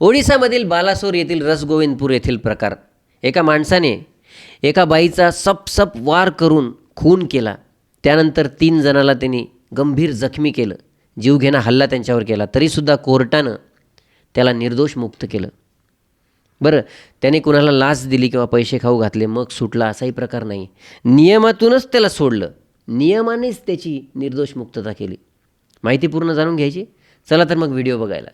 ओडिसामधील बालासोर येथील रसगोविंदपूर येथील प्रकार. एका माणसाने एका बाईचा सपसप वार करून खून केला. त्यानंतर तीन जणाला त्यांनी गंभीर जखमी केलं. जीवघेणा हल्ला त्यांच्यावर केला. तरीसुद्धा कोर्टानं त्याला निर्दोष मुक्त केलं. बरं त्याने कुणाला लाच दिली किंवा पैसे खाऊ घातले मग सुटला असाही प्रकार नाही. नियमातूनच त्याला सोडलं. नियमानेच त्याची निर्दोष मुक्तता केली. माहिती पूर्ण जाणून घ्यायची? चला तर मग व्हिडिओ बघायला.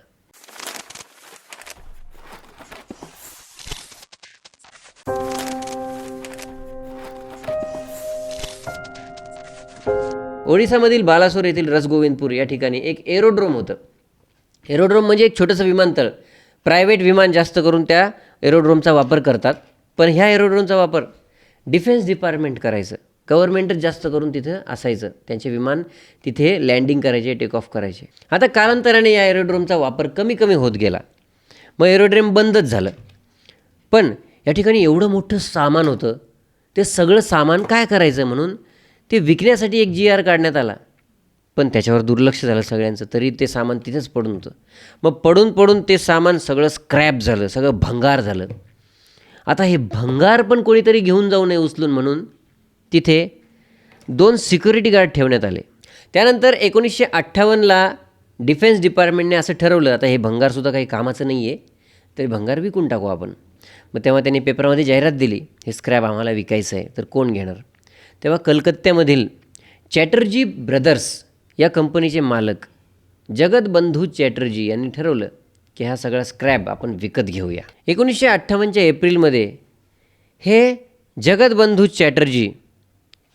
ओडिसामधील बालासोर येथील रसगोविंदपूर या ठिकाणी एक एरोड्रोम होतं. एरोड्रोम म्हणजे एक छोटंसं विमानतळ. प्रायव्हेट विमान जास्त करून त्या एरोड्रोमचा वापर करतात. पण ह्या एरोड्रोमचा वापर डिफेन्स डिपार्टमेंट करायचं. गव्हर्नमेंटच जास्त करून तिथं असायचं. त्यांचे विमान तिथे लँडिंग करायचे टेक ऑफ करायचे. आता कालांतराने या एरोड्रोमचा वापर कमी कमी होत गेला. मग एरोड्रोम बंदच झालं. पण या ठिकाणी एवढं मोठं सामान होतं. ते सगळं सामान काय करायचं म्हणून ते विकण्यासाठी एक जी आर काढण्यात आला. पण त्याच्यावर दुर्लक्ष झालं सगळ्यांचं तरी ते सामान तिथेच पडून होतं. मग पडून पडून ते सामान सगळं स्क्रॅप झालं सगळं भंगार झालं. आता हे भंगार पण कोणीतरी घेऊन जाऊ नये उचलून म्हणून तिथे दोन सिक्युरिटी गार्ड ठेवण्यात आले. त्यानंतर एकोणीसशे अठ्ठावन्नला डिफेन्स डिपार्टमेंटने असं ठरवलं आता हे भंगारसुद्धा काही कामाचं नाही आहे तरी भंगार विकून टाकू आपण. मग तेव्हा त्यांनी पेपरमध्ये जाहिरात दिली हे स्क्रॅप आम्हाला विकायचं आहे तर कोण घेणार? तेव्हा कलकत्त्यामधील चॅटर्जी ब्रदर्स या कंपनीचे मालक जगतबंधू चॅटर्जी यांनी ठरवलं की हा सगळा स्क्रॅप आपण विकत घेऊया. एकोणीसशे अठ्ठावन्नच्या एप्रिलमध्ये हे जगतबंधू चॅटर्जी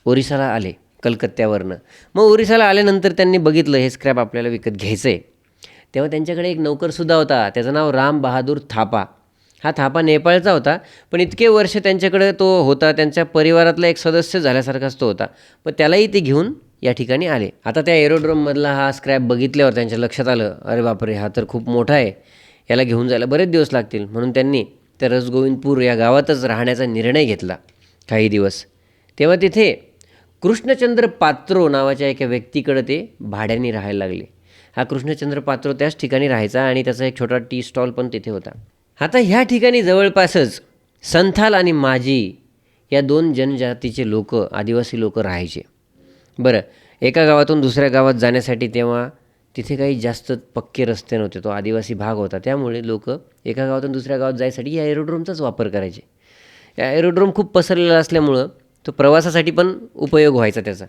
ओरिसाला आले कलकत्त्यावरनं. मग ओरिसाला आल्यानंतर त्यांनी बघितलं हे स्क्रॅप आपल्याला विकत घ्यायचं आहे तेव्हा त्यांच्याकडे एक नौकरसुद्धा होता त्याचं नाव राम बहादूर थापा. हा थापा नेपाळचा होता पण इतके वर्ष त्यांच्याकडे तो होता त्यांच्या परिवारातला एक सदस्य झाल्यासारखाच तो होता. पण त्यालाही ते घेऊन या ठिकाणी आले. आता त्या एरोड्रोममधला हा स्क्रॅप बघितल्यावर त्यांच्या लक्षात आलं अरे बापरे हा तर खूप मोठा आहे. याला घेऊन जायला बरेच दिवस लागतील. म्हणून त्यांनी त्या रसगोविंदपूर या गावातच राहण्याचा निर्णय घेतला काही दिवस. तेव्हा तिथे कृष्णचंद्र पात्रो नावाच्या एका व्यक्तीकडे ते भाड्याने राहायला लागले. हा कृष्णचंद्र पात्रो त्याच ठिकाणी राहायचा आणि त्याचा एक छोटा टी स्टॉल पण तिथे होता. आता ह्या ठिकाणी जवळपासच संथाल आणि माझी या दोन जनजातीचे लोक आदिवासी लोक राहायचे. बरं एका गावातून दुसऱ्या गावात जाण्यासाठी तेव्हा तिथे काही जास्त पक्के रस्ते नव्हते तो आदिवासी भाग होता. त्यामुळे लोक एका गावातून दुसऱ्या गावात जायसाठी या एरोड्रोमचाच वापर करायचे. या एरोड्रोम खूप पसरलेला असल्यामुळं तो प्रवासासाठी पण उपयोग व्हायचा त्याचा.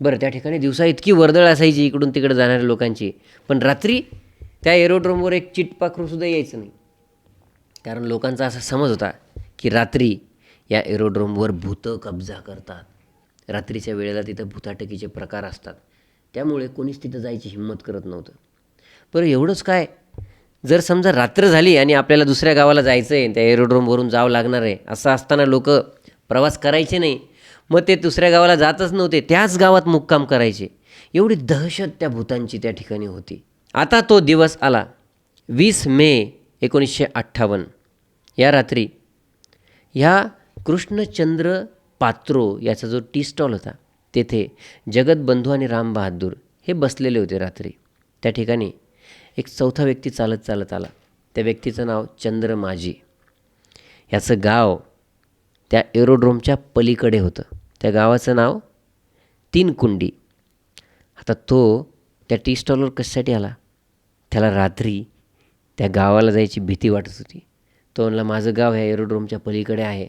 बरं त्या ठिकाणी दिवसा इतकी वर्दळ असायची इकडून तिकडे जाणाऱ्या लोकांची पण रात्री त्या एरोड्रोमवर एक चिटपाखरूसुद्धा यायचं नाही. कारण लोकांचा असा समज होता की रात्री या एरोड्रोमवर भूतं कब्जा करतात. रात्रीच्या वेळेला तिथं भूताटकीचे प्रकार असतात. त्यामुळे कोणीच तिथं जायची हिंमत करत नव्हतं. बरं एवढंच काय? जर समजा रात्र झाली आणि आपल्याला दुसऱ्या गावाला जायचं आहे त्या एरोड्रोमवरून जावं लागणार आहे असं असताना लोक प्रवास करायचे नाही. मग ते दुसऱ्या गावाला जातच नव्हते त्याच गावात मुक्काम करायचे. एवढी दहशत त्या भूतांची त्या ठिकाणी होती. आता तो दिवस आला. वीस मे एकोणीसशे अठ्ठावन्न. या रात्री ह्या कृष्णचंद्र पात्रो याचा जो टी स्टॉल होता तेथे जगतबंधू आणि राम बहादूर हे बसलेले होते रात्री. त्या ठिकाणी एक चौथा व्यक्ती चालत चालत आला. त्या व्यक्तीचं नाव चंद्र माझी याचं गाव त्या एरोड्रोमच्या पलीकडे होतं. त्या गावाचं नाव तीन कुंडी आता तो त्या टी स्टॉलवर कशासाठी आला? त्याला रात्री त्या गावाला जायची भीती वाटत होती. तो म्हणला माझं गाव ह्या एरोड्रोमच्या पलीकडे आहे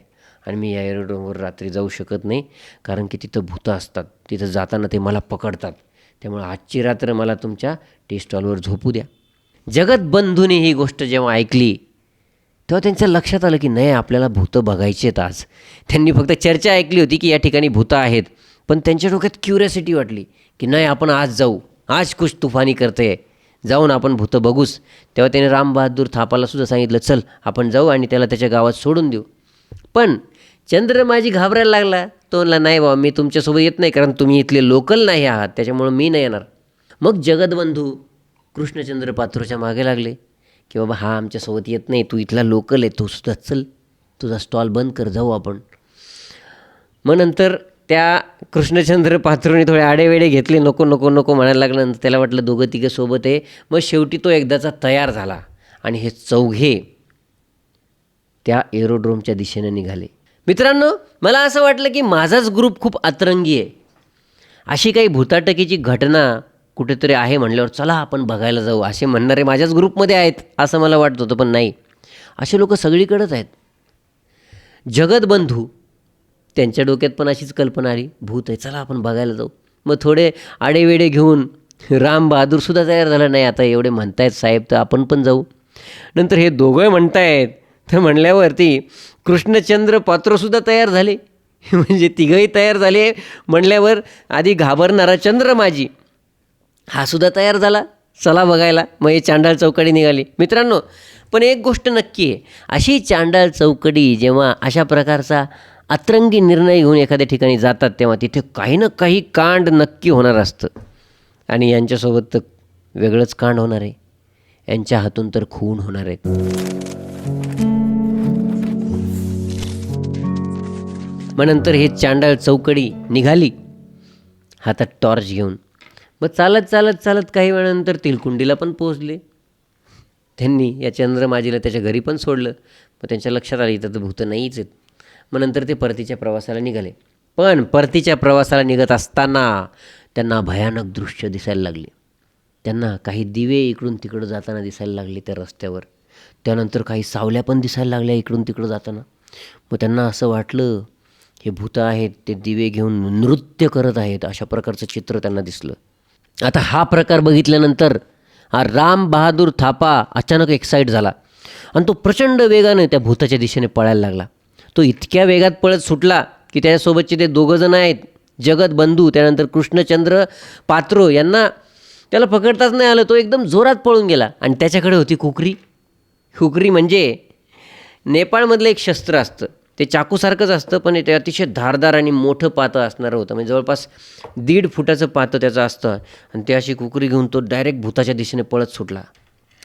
आणि मी या एरोड्रोमवर रात्री जाऊ शकत नाही कारण की तिथं भूतं असतात. तिथं जाताना ते मला पकडतात. त्यामुळे आजची रात्र मला तुमच्या टी स्टॉलवर झोपू द्या. जगत बंधूने ही गोष्ट जेव्हा ऐकली तेव्हा त्यांच्या लक्षात आलं की नाही आपल्याला भूतं बघायची आहेत आज. त्यांनी फक्त चर्चा ऐकली होती की या ठिकाणी भूतं आहेत. पण त्यांच्या डोक्यात क्युरियासिटी वाटली की नाही आपण आज जाऊ. आज कुछ तुफानी करते. जाऊन आपण भूतं बघूच तेव्हा त्याने रामबहादूर थापालासुद्धा थापाला सुद्धा सांगितलं चल आपण जाऊ आणि त्याला त्याच्या गावात सोडून देऊ. पण चंद्र माझी घाबरायला लागला. तो म्हणला नाही बाबा मी तुमच्यासोबत येत नाही कारण तुम्ही इथले लोकल नाही आहात त्याच्यामुळं मी नाही येणार. मग जगदबंधू कृष्णचंद्र पात्रोच्या मागे लागले. की बाबा हा आमच्यासोबत येत नाही तू इथला लोकल आहे तू सुद्धा चल तुझा स्टॉल बंद कर जाऊ आपण. मग नंतर त्या कृष्णचंद्र पात्रोने थोडे आडेवेडे घेतले नको नको नको म्हणायला लागलं त्याला वाटलं दोघं तिघं सोबत आहे. मग शेवटी तो एकदाचा तयार झाला आणि हे चौघे त्या एरोड्रोमच्या दिशेने निघाले. मित्रांनो मला असं वाटलं की माझाच ग्रुप खूप अतरंगी आहे. अशी काही भूताटकीची घटना कुठेतरी आहे म्हणल्यावर चला आपण बघायला जाऊ. असे म्हणणारे माझ्याच ग्रुपमध्ये आहेत असं मला वाटत होतं पण नाही. असे लोक सगळीकडेच आहेत. जगतबंधू त्यांच्या डोक्यात पण अशीच कल्पना आली भूत आहे चला आपण बघायला जाऊ. मग थोडे आडेवेडे घेऊन राम बहादूरसुद्धा तयार झाला नाही आता एवढे म्हणतायत साहेब तर आपण पण जाऊ. नंतर हे दोघं म्हणतायत तर म्हणल्यावरती कृष्णचंद्र पात्रसुद्धा तयार झाले. म्हणजे तिघंही तयार झाले म्हणल्यावर आधी घाबरणारा चंद्र माझी हा सुद्धा तयार झाला. चला बघायला. मग हे चांडाळ चौकडी निघाली. मित्रांनो पण एक गोष्ट नक्की आहे अशी चांडाळ चौकडी जेव्हा अशा प्रकारचा अतरंगी निर्णय घेऊन एखाद्या ठिकाणी जातात तेव्हा तिथे काही ना काही कांड नक्की होणार असतं. आणि यांच्यासोबत तर वेगळंच कांड होणार आहे. यांच्या हातून तर खून होणार आहेत. मग नंतर हे चांडाळ चौकडी निघाली. हातात टॉर्च घेऊन. मग चालत चालत चालत काही वेळानंतर तिलकुंडीला पण पोहोचले. त्यांनी या चंद्रमाजीला त्याच्या घरी पण सोडलं. मग त्यांच्या लक्षात आलं इथं तर भूतं नाहीच आहेत. मग नंतर ते परतीच्या प्रवासाला निघाले. पण परतीच्या प्रवासाला निघत असताना त्यांना भयानक दृश्य दिसायला लागले. त्यांना काही दिवे इकडून तिकडं जाताना दिसायला लागले त्या रस्त्यावर. त्यानंतर काही सावल्या पण दिसायला लागल्या इकडून तिकडं जाताना. मग त्यांना असं वाटलं हे भूतं आहेत ते दिवे घेऊन नृत्य करत आहेत अशा प्रकारचं चित्र त्यांना दिसलं. आता हा प्रकार बघितल्यानंतर हा राम बहादूर थापा अचानक एक्साईट झाला. आणि तो प्रचंड वेगाने त्या भूताच्या दिशेने पळायला लागला. तो इतक्या वेगात पळत सुटला की त्याच्यासोबतचे ते दोघंजण आहेत. जगत बंधू त्यानंतर कृष्णचंद्र पात्रो यांना त्याला पकडताच नाही आलं. तो एकदम जोरात पळून गेला. आणि त्याच्याकडे होती कुकरी. कुकरी म्हणजे नेपाळमधलं एक शस्त्र असतं. ते चाकूसारखंच असतं पण ते अतिशय धारदार आणि मोठं पातं असणारं होतं. म्हणजे जवळपास दीड फुटाचं पातं त्याचं असतं. आणि ते अशी कुकरी घेऊन तो डायरेक्ट भूताच्या दिशेने पळत सुटला.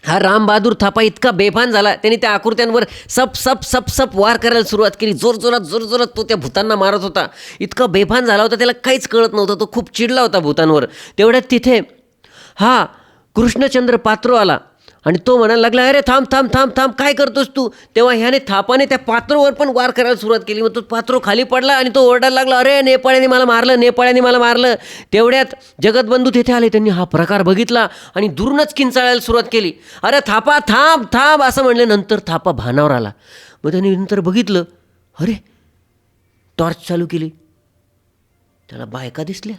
हा रामबहादूर थापा इतका बेभान झाला त्याने त्या आकृत्यांवर सप सप सप सप वार करायला सुरुवात केली. जोर जोरात जोर जोरात तो त्या भूतांना मारत होता. इतका बेभान झाला होता त्याला काहीच कळत नव्हतं. तो खूप चिडला होता भूतांवर. तेवढ्यात तिथे हा कृष्णचंद्र पात्रो आला. आणि तो म्हणायला लागला अरे थांब थांब थांब थांब काय करतोस तू? तेव्हा ह्याने थापाने त्या पात्रोवर पण वार करायला सुरुवात केली. मग तो पात्रो खाली पडला आणि तो ओरडायला लागला अरे नेपाळ्याने मला मारलं नेपाळ्याने मला मारलं. तेवढ्यात जगतबंधू तिथे आले त्यांनी हा प्रकार बघितला आणि दुरूनच किंचाळायला सुरुवात केली. अरे थापा थांब थांब असं म्हणल्यानंतर नंतर थापा भानावर आला. मग त्यांनी नंतर बघितलं अरे टॉर्च चालू केली. त्याला बायका दिसल्या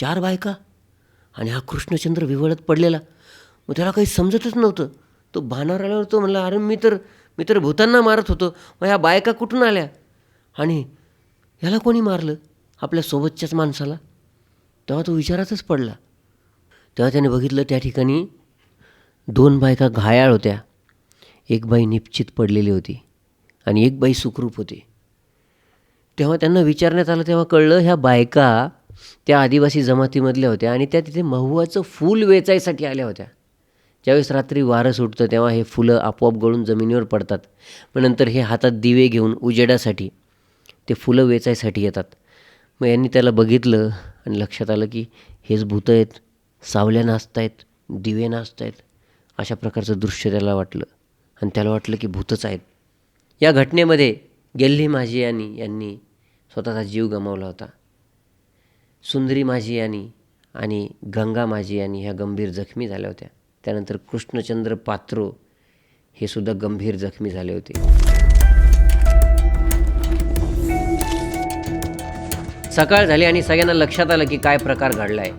चार बायका आणि हा कृष्णचंद्र विवळत पडलेला. मग त्याला काही समजतच नव्हतं. तो भानावर आल्यावर तो म्हणला अरे मी तर मी तर भूतांना मारत होतो. मग ह्या बायका कुठून आल्या? आणि ह्याला कोणी मारलं? आपल्या सोबतच्याच माणसाला? तेव्हा तो विचारातच पडला. तेव्हा त्याने बघितलं त्या ठिकाणी दोन बायका घायाळ होत्या. एक बाई निश्चित पडलेली होती आणि एक बाई सुखरूप होती. तेव्हा त्यांना विचारण्यात आलं तेव्हा कळलं ह्या बायका त्या आदिवासी जमातीमधल्या होत्या आणि त्या तिथे महुवाचं फूल वेचायसाठी आल्या होत्या. ज्यावेळेस रात्री वारं सुटतं तेव्हा हे फुलं आपोआप गळून जमिनीवर पडतात. मग नंतर हे हातात दिवे घेऊन उजेडासाठी ते फुलं वेचायसाठी येतात. मग यांनी त्याला बघितलं आणि लक्षात आलं की हेच भूतं आहेत सावल्या नाचत आहेत दिवे नाचत आहेत अशा प्रकारचं दृश्य त्याला वाटलं. आणि त्याला वाटलं की भूतच आहेत. या घटनेमध्ये गेल्ली माझी यांनी यांनी स्वतःचा जीव गमावला होता. सुंदरी माझी यांनी आणि गंगा माझी यांनी ह्या गंभीर जखमी झाल्या होत्या. त्यानंतर कृष्णचंद्र पात्रो हे सुद्धा गंभीर जखमी झाले होते. सकाळ झाली आणि सगळ्यांना लक्षात आलं की काय प्रकार घडला आहे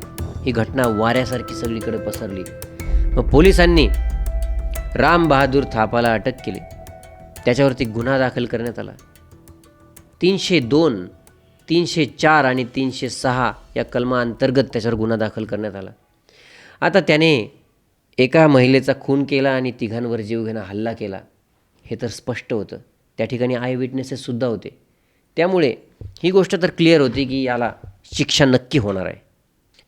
ही घटना वाऱ्यासारखी सगळीकडे पसरली. मग पोलिसांनी राम बहादूर थापाला अटक केली. त्याच्यावरती गुन्हा दाखल करण्यात आला. तीनशे दोन तीनशे चार आणि तीनशे सहा या कलमाअंतर्गत त्याच्यावर गुन्हा दाखल करण्यात आला. आता त्याने एका महिलेचा खून केला आणि तिघांवर जीवघेणा हल्ला केला हे तर स्पष्ट होतं. त्या ठिकाणी आय विटनेसेससुद्धा होते. त्यामुळे ही गोष्ट तर क्लिअर होती की याला शिक्षा नक्की होणार आहे.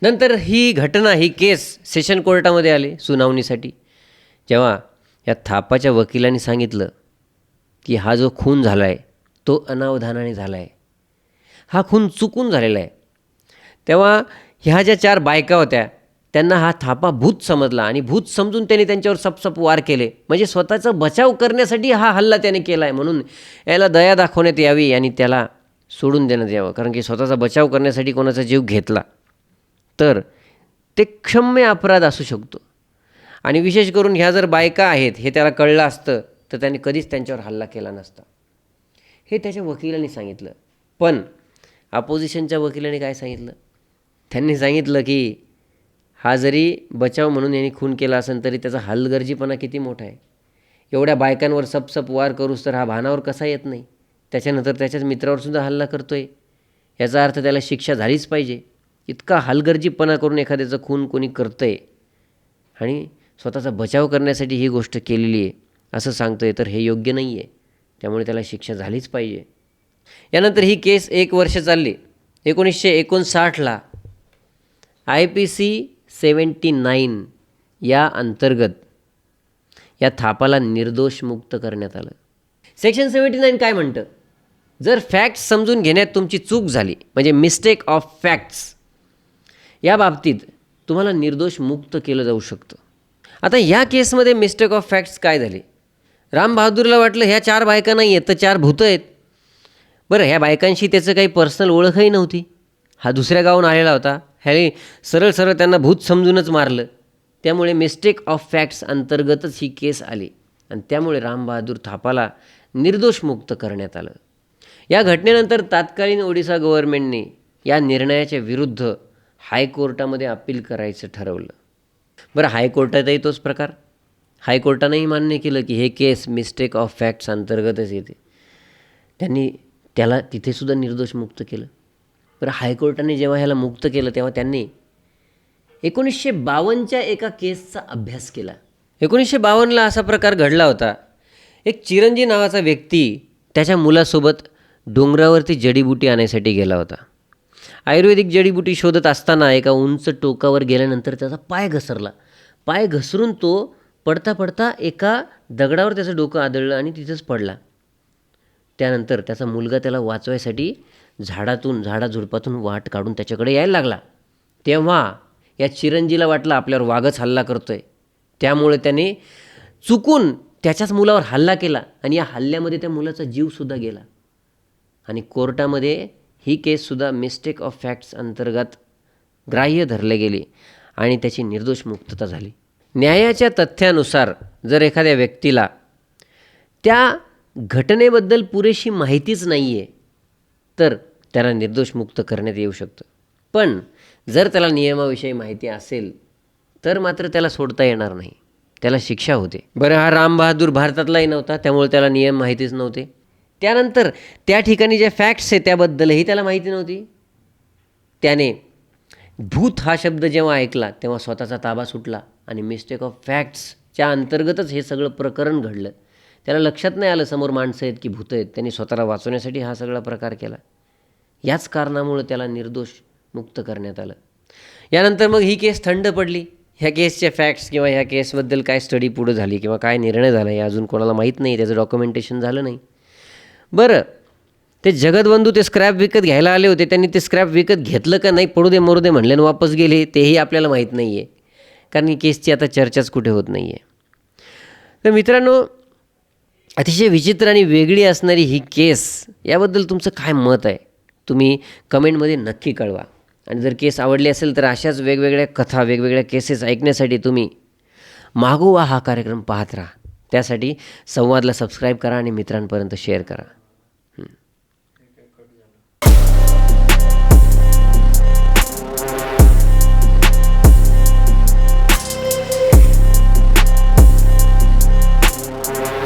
नंतर ही घटना ही केस सेशन कोर्टामध्ये आले सुनावणीसाठी. जेव्हा या थापाच्या वकिलांनी सांगितलं की हा जो खून झाला आहे तो अनावधानाने झाला आहे हा खून चुकून झालेला आहे. तेव्हा ह्या ज्या चार बायका होत्या त्यांना हा थापा भूत समजला आणि भूत समजून त्यांनी त्यांच्यावर सपसप वार केले. म्हणजे स्वतःचा बचाव करण्यासाठी हा हल्ला त्याने केला आहे म्हणून याला दया दाखवण्यात यावी आणि त्याला सोडून देण्यात यावं. कारण की स्वतःचा बचाव करण्यासाठी कोणाचा जीव घेतला तर ते क्षम्य अपराध असू शकतो. आणि विशेष करून ह्या जर बायका आहेत हे त्याला कळलं असतं तर त्याने कधीच त्यांच्यावर हल्ला केला नसता. हे त्याच्या वकिलांनी सांगितलं. पण अपोजिशनच्या वकिलांनी काय सांगितलं? त्यांनी सांगितलं की हा जरी बचाव म्हणून यांनी खून केला असेल तरी त्याचा हलगर्जीपणा किती मोठा आहे? एवढ्या बायकांवर सपसप वार करूस तर हा भानावर कसा येत नाही? त्याच्यानंतर त्याच्याच मित्रावर सुद्धा हल्ला आहे याचा अर्थ त्याला शिक्षा झालीच पाहिजे. इतका हलगर्जीपणा करून एखाद्याचं खून कोणी करतं आहे आणि स्वतःचा बचाव करण्यासाठी ही गोष्ट केलेली आहे असं सांगतोय तर हे योग्य नाही आहे त्यामुळे त्याला शिक्षा झालीच पाहिजे. यानंतर ही केस एक वर्ष चालली. एकोणीसशे एकोणसाठला. I P C seventy nine या अंतर्गत या थापाला निर्दोष मुक्त करण्यात आलं. सेक्शन सेवन्टी नाईन काय म्हणतं? जर फॅक्ट्स समजून घेण्यात तुमची चूक झाली म्हणजे मिस्टेक ऑफ फॅक्ट्स या बाबतीत तुम्हाला निर्दोष मुक्त केलं जाऊ शकतं. आता या केसमध्ये मिस्टेक ऑफ फॅक्ट्स काय झाले? राम बहादूरला वाटलं ह्या चार बायका नाही आहेत तर चार भूतं आहेत. बरं ह्या बायकांशी त्याचं काही पर्सनल ओळखही नव्हती. हा दुसऱ्या गावून आलेला होता. ह्याने सरळ सरळ त्यांना भूत समजूनच मारलं. त्यामुळे मिस्टेक ऑफ फॅक्ट्स अंतर्गतच ही केस आली. आणि त्यामुळे रामबहादूर थापाला निर्दोष मुक्त करण्यात आलं. या घटनेनंतर तात्कालीन ओडिसा गव्हर्नमेंटने या निर्णयाच्या विरुद्ध हायकोर्टामध्ये अपील करायचं ठरवलं. बरं हायकोर्टातही तोच प्रकार. हायकोर्टानंही मान्य केलं की हे केस मिस्टेक ऑफ फॅक्ट्स अंतर्गतच येते. त्यांनी त्याला तिथेसुद्धा निर्दोष मुक्त केलं. बरं हायकोर्टाने जेव्हा ह्याला मुक्त केलं तेव्हा त्यांनी एकोणीसशे बावन्नच्या एका केसचा अभ्यास केला. एकोणीसशे बावन्नला असा प्रकार घडला होता. एक चिरंजी नावाचा व्यक्ती त्याच्या मुलासोबत डोंगरावरती जडीबुटी आणायसाठी गेला होता. आयुर्वेदिक जडीबुटी शोधत असताना एका उंच टोकावर गेल्यानंतर त्याचा पाय घसरला. पाय घसरून तो पडता पडता एका दगडावर त्याचं डोकं आदळलं आणि तिथंच पडला. त्यानंतर त्याचा मुलगा त्याला वाचवायसाठी झाडातून झाडाझुडपातून वाट काढून त्याच्याकडे यायला लागला. तेव्हा या चिरंजीला वाटलं आपल्यावर वाघच हल्ला करतोय. त्यामुळे त्याने चुकून त्याच्याच मुलावर हल्ला केला आणि या हल्ल्यामध्ये त्या मुलाचा जीवसुद्धा गेला. आणि कोर्टामध्ये ही केससुद्धा मिस्टेक ऑफ फॅक्ट्स अंतर्गत ग्राह्य धरले गेले आणि त्याची निर्दोष मुक्तता झाली. न्यायाच्या तथ्यानुसार जर एखाद्या व्यक्तीला त्या घटनेबद्दल पुरेशी माहितीच नाही आहे तर त्याला निर्दोष मुक्त करण्यात येऊ शकतं. पण जर त्याला नियमाविषयी माहिती असेल तर मात्र त्याला सोडता येणार नाही. त्याला शिक्षा होते. बरं हा रामबहादूर भारतातलाही नव्हता त्यामुळे त्याला नियम माहितीच नव्हते. त्यानंतर त्या ठिकाणी जे फॅक्ट्स आहे त्याबद्दलही त्याला माहिती नव्हती. त्याने भूत हा शब्द जेव्हा ऐकला तेव्हा स्वतःचा ताबा सुटला आणि मिस्टेक ऑफ फॅक्ट्सच्या अंतर्गतच हे सगळं प्रकरण घडलं. त्याला लक्षात नाही आलं समोर माणसं आहेत की भूतं आहेत त्यांनी स्वतःला वाचवण्यासाठी हा सगळा प्रकार केला. याच कारणामुळं त्याला निर्दोष मुक्त करण्यात आलं. यानंतर मग ही केस थंड पडली. ह्या केसचे फॅक्ट्स किंवा ह्या केसबद्दल काय स्टडी पुढं झाली किंवा काय निर्णय झाला हे अजून कोणाला माहीत नाही त्याचं डॉक्युमेंटेशन झालं नाही. बरं ते जगतबंधू ते स्क्रॅप विकत घ्यायला आले होते त्यांनी ते स्क्रॅप विकत घेतलं का नाही पडू दे मरू दे म्हणले वापस गेले तेही आपल्याला माहीत नाही आहे कारण केसची आता चर्चाच कुठे होत नाही आहे तर मित्रांनो अतिशय विचित्र आणि वेगळी असणारी ही केस याबद्दल तुमचं काय मत आहे? तुम्ही कमेंटमध्ये नक्की कळवा. आणि जर केस आवडली असेल तर अशाच वेगवेगळ्या कथा वेगवेगळ्या केसेस ऐकण्यासाठी तुम्ही मागोवा हा कार्यक्रम पाहत राहा. त्यासाठी संवादला सबस्क्राईब करा आणि मित्रांपर्यंत शेअर करा.